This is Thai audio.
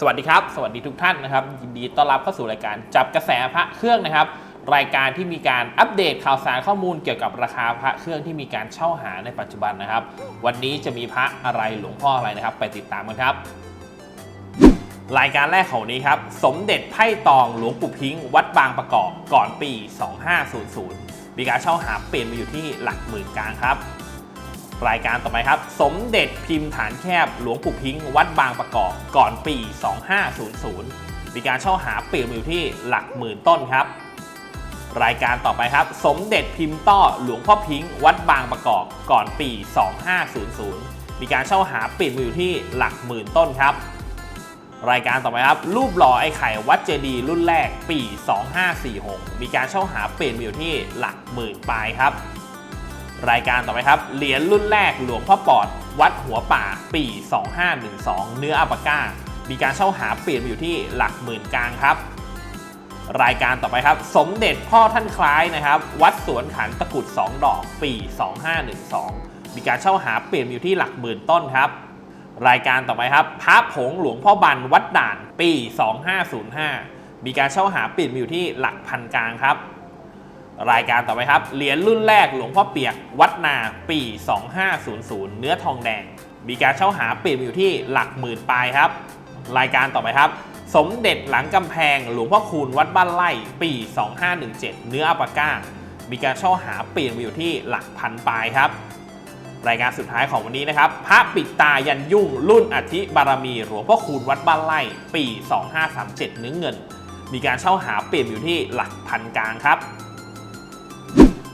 สวัสดีครับ สวัสดีทุกท่านนะครับ ยินดีต้อนรับเข้าสู่รายการจับกระแสพระเครื่องนะครับ รายการที่มีการอัปเดตข่าวสารข้อมูลเกี่ยวกับราคาพระเครื่องที่มีการเช่าหาในปัจจุบันนะครับ วันนี้จะมีพระอะไรหลวงพ่ออะไรนะครับ ไปติดตามกันครับ รายการแรกของนนี้ครับ สมเด็จไพ่ตองหลวงปู่พิงค์วัดบางประกอบก่อนปี 2500 มีการเช่าหาเปลี่ยนมาอยู่ที่หลักหมื่นกลางครับ รายการต่อไปครับ สมเด็จพิมพ์ฐานแคบหลวงปู่พิงค์วัดบางประกอบก่อนปี 2500 มีการเช่าหาเปลี่ยนมาอยู่ที่หลักหมื่นต้นครับ รายการต่อไปครับ สมเด็จพิมพ์ต้อหลวงพ่อพิงค์วัดบางประกอบก่อนปี 2500 มีการเช่าหาเปลี่ยนมาอยู่ที่หลักหมื่นต้นครับ รายการต่อไปครับ รูปหล่อไอ้ไข่วัดเจดีรุ่นแรกปี 2546 มีการเช่าหาเปลี่ยนมาอยู่ที่หลักหมื่นปลายครับ รายการต่อไปครับ เหรียญรุ่นแรกหลวงพ่อปอด วัดหัวป่า ปี 2512 เนื้ออัปปาก้า มีการเช่าหาเปลี่ยนอยู่ที่หลักหมื่นกลางครับ รายการต่อไปครับ สมเด็จพ่อท่านคล้ายนะครับ วัดสวนขันตะกุด 2 ดอก ปี 2512 มีการเช่าหาเปลี่ยนอยู่ที่หลักหมื่นต้นครับ รายการต่อไปครับ พระผงหลวงพ่อบันวัดด่าน ปี 2505 มีการเช่าหาเปลี่ยนอยู่ที่หลักพันกลางครับ รายการต่อไปครับ เหรียญรุ่นแรกหลวงพ่อเปียกวัดนาปี 2500 เนื้อทองแดง มีการเช่าหาเปลี่ยนมอยู่ที่หลักหมื่นปลายครับ รายการต่อไปครับ สมเด็จหลังกำแพงหลวงพ่อคูณวัดบ้านไร่ปี 2517 เนื้ออัปปาก้า มีการเช่าหาเปลี่ยนมอยู่ที่หลักพันปลายครับ รายการสุดท้ายของวันนี้นะครับ พระปิดตายันยุ่งรุ่นอธิบารมีหลวงพ่อคูณวัดบ้านไร่ปี 2537 เนื้อเงิน มีการเช่าหาเปลี่ยนอยู่ที่หลักพันกลางครับ